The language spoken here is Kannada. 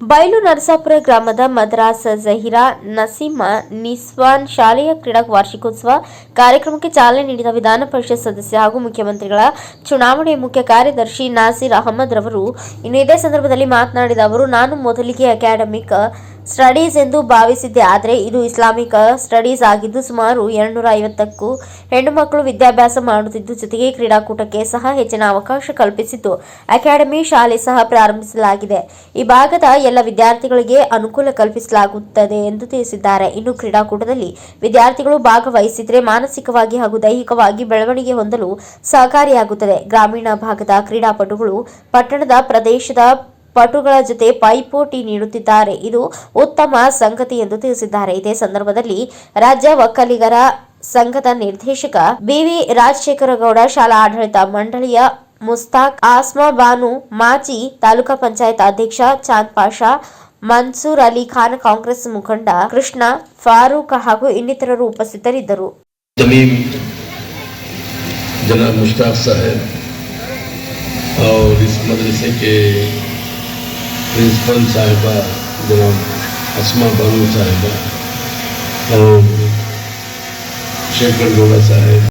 ಬಯಲು ನರಸಾಪುರ ಗ್ರಾಮದ ಮದ್ರಾಸ್ ಜಹೀರಾ ನಸೀಮ ನಿಸ್ವಾನ್ ಶಾಲೆಯ ಕ್ರೀಡಾ ವಾರ್ಷಿಕೋತ್ಸವ ಕಾರ್ಯಕ್ರಮಕ್ಕೆ ಚಾಲನೆ ನೀಡಿದ ವಿಧಾನ ಪರಿಷತ್ ಸದಸ್ಯ ಹಾಗೂ ಮುಖ್ಯಮಂತ್ರಿಗಳ ಚುನಾವಣೆ ಮುಖ್ಯ ಕಾರ್ಯದರ್ಶಿ ನಾಸೀರ್ ಅಹಮದ್ ರವರು. ಇನ್ನು ಇದೇ ಸಂದರ್ಭದಲ್ಲಿ ಮಾತನಾಡಿದ ಅವರು, ನಾನು ಮೊದಲಿಗೆ ಅಕಾಡೆಮಿಕ್ ಸ್ಟಡೀಸ್ ಎಂದು ಭಾವಿಸಿದ್ದೆ, ಆದರೆ ಇದು ಇಸ್ಲಾಮಿಕ ಸ್ಟಡೀಸ್ ಆಗಿದ್ದು ಸುಮಾರು ಎರಡುನೂರ ಐವತ್ತಕ್ಕೂ ಹೆಣ್ಣು ಮಕ್ಕಳು ವಿದ್ಯಾಭ್ಯಾಸ ಮಾಡುತ್ತಿದ್ದು, ಜೊತೆಗೆ ಕ್ರೀಡಾಕೂಟಕ್ಕೆ ಸಹ ಹೆಚ್ಚಿನ ಅವಕಾಶ ಕಲ್ಪಿಸಿದ್ದು ಅಕಾಡೆಮಿ ಶಾಲೆ ಸಹ ಪ್ರಾರಂಭಿಸಲಾಗಿದೆ. ಈ ಭಾಗದ ಎಲ್ಲ ವಿದ್ಯಾರ್ಥಿಗಳಿಗೆ ಅನುಕೂಲ ಕಲ್ಪಿಸಲಾಗುತ್ತದೆ ಎಂದು ತಿಳಿಸಿದ್ದಾರೆ. ಇನ್ನು ಕ್ರೀಡಾಕೂಟದಲ್ಲಿ ವಿದ್ಯಾರ್ಥಿಗಳು ಭಾಗವಹಿಸಿದರೆ ಮಾನಸಿಕವಾಗಿ ಹಾಗೂ ದೈಹಿಕವಾಗಿ ಬೆಳವಣಿಗೆ ಹೊಂದಲು ಸಹಕಾರಿಯಾಗುತ್ತದೆ. ಗ್ರಾಮೀಣ ಭಾಗದ ಕ್ರೀಡಾಪಟುಗಳು ಪಟ್ಟಣದ ಪ್ರದೇಶದ ಪಟುಗಳ ಜೊತೆ ಪೈಪೋಟಿ ನೀಡುತ್ತಿದ್ದಾರೆ ಇದು ಉತ್ತಮ ಸಂಗತಿ ಎಂದು ತಿಳಿಸಿದ್ದಾರೆ ಇದೇ ಸಂದರ್ಭದಲ್ಲಿ ರಾಜ್ಯ ಒಕ್ಕಲಿಗರ ಸಂಘದ ನಿರ್ದೇಶಕ ಬಿವಿ ರಾಜಶೇಖರಗೌಡ ಶಾಲಾ ಆಡಳಿತ ಮಂಡಳಿಯ ಮುಸ್ತಾಕ್ ಆಸ್ಮಾ ಬಾನು ಮಾಜಿ ತಾಲೂಕಾ ಪಂಚಾಯತ್ ಅಧ್ಯಕ್ಷ ಚಾಂದ್ ಪಾಷಾ ಮನ್ಸೂರ್ ಅಲಿ ಖಾನ್ ಕಾಂಗ್ರೆಸ್ ಮುಖಂಡ ಕೃಷ್ಣ ಫಾರೂಕ್ ಹಾಗೂ ಇನ್ನಿತರರು ಉಪಸ್ಥಿತರಿದ್ದರು जमीम जनाब मुश्ताक साहब और इस मदरसे के प्रिंसिपल साहिबा जनाब असमा बानू साहिबा और शेखर गौड़ा साहब।